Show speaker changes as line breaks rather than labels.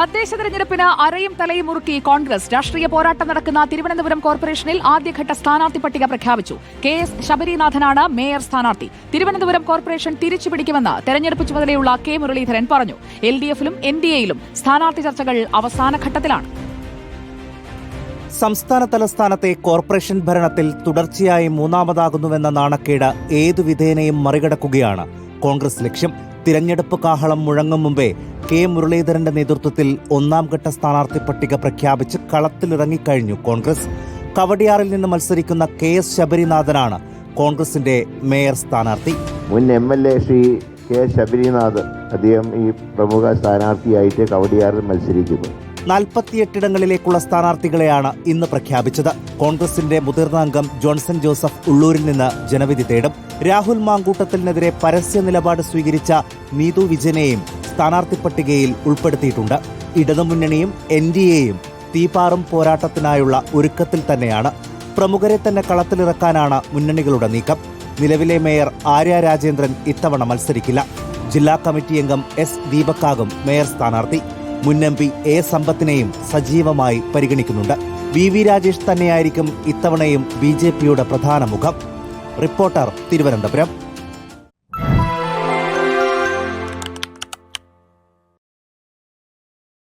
തദ്ദേശ തെരഞ്ഞെടുപ്പിന് അരയും തലയും മുറുക്കി കോൺഗ്രസ്. രാഷ്ട്രീയ പോരാട്ടം നടക്കുന്ന തിരുവനന്തപുരം കോർപ്പറേഷനിൽ ആദ്യഘട്ട സ്ഥാനാർത്ഥി പട്ടിക പ്രഖ്യാപിച്ചു. കെ എസ് ശബരിനാഥനാണ് മേയർ സ്ഥാനാർത്ഥി. തിരുവനന്തപുരം കോർപ്പറേഷൻ തിരിച്ചുപിടിക്കുമെന്ന് തെരഞ്ഞെടുപ്പ് ചുമതലയുള്ള കെ മുരളീധരൻ പറഞ്ഞു. എൽ ഡി എഫിലും എൻ ഡി എയിലും സ്ഥാനാർത്ഥി ചർച്ചകൾ അവസാന ഘട്ടത്തിലാണ്.
സംസ്ഥാന തലസ്ഥാനത്തെ കോർപ്പറേഷൻ ഭരണത്തിൽ തുടർച്ചയായി മൂന്നാമതാകുന്നുവെന്ന നാണക്കേട് ഏതു വിധേനയും മറികടക്കുകയാണ്. കോൺഗ്രസ് ലക്ഷ്യം തിരഞ്ഞെടുപ്പ് കാഹളം മുഴങ്ങും മുമ്പേ കെ മുരളീധരന്റെ നേതൃത്വത്തിൽ ഒന്നാം ഘട്ട സ്ഥാനാർത്ഥി പട്ടിക പ്രഖ്യാപിച്ച് കളത്തിലിറങ്ങിക്കഴിഞ്ഞു കോൺഗ്രസ്. കവടിയാറിൽ നിന്ന് മത്സരിക്കുന്ന കെ എസ് ശബരിനാഥനാണ് കോൺഗ്രസിന്റെ മേയർ സ്ഥാനാർത്ഥി.
മുൻ M L A Shri K Sabarinath അദ്ദേഹം ഈ പ്രമുഖ സ്ഥാനാർത്ഥിയായിട്ട് കവടിയാറിൽ മത്സരിക്കുന്നു.
നാൽപ്പത്തിയെട്ടിടങ്ങളിലേക്കുള്ള സ്ഥാനാർത്ഥികളെയാണ് ഇന്ന് പ്രഖ്യാപിച്ചത്. കോൺഗ്രസിന്റെ മുതിർന്ന അംഗം ജോൺസൺ ജോസഫ് ഉള്ളൂരിൽ നിന്ന് ജനവിധി തേടും. രാഹുൽ മാങ്കൂട്ടത്തിനെതിരെ പരസ്യ നിലപാട് സ്വീകരിച്ച നീതു വിജയനെയും സ്ഥാനാർത്ഥി പട്ടികയിൽ ഉൾപ്പെടുത്തിയിട്ടുണ്ട്. ഇടതുമുന്നണിയും എൻ ഡി എയും തീപാറും പോരാട്ടത്തിനായുള്ള ഒരുക്കത്തിൽ തന്നെയാണ്. പ്രമുഖരെ തന്നെ കളത്തിലിറക്കാനാണ് മുന്നണികളുടെ നീക്കം. നിലവിലെ മേയർ ആര്യ രാജേന്ദ്രൻ ഇത്തവണ മത്സരിക്കില്ല. ജില്ലാ കമ്മിറ്റി അംഗം എസ് ദീപക്കാകും മേയർ സ്ഥാനാർത്ഥി. മുൻ എം പി എ സമ്പത്തിനെയും സജീവമായി പരിഗണിക്കുന്നുണ്ട്. വി വി രാജേഷ് തന്നെയായിരിക്കും ഇത്തവണയും ബി ജെ പിയുടെ പ്രധാന മുഖം. റിപ്പോർട്ടർ തിരുവനന്തപുരം.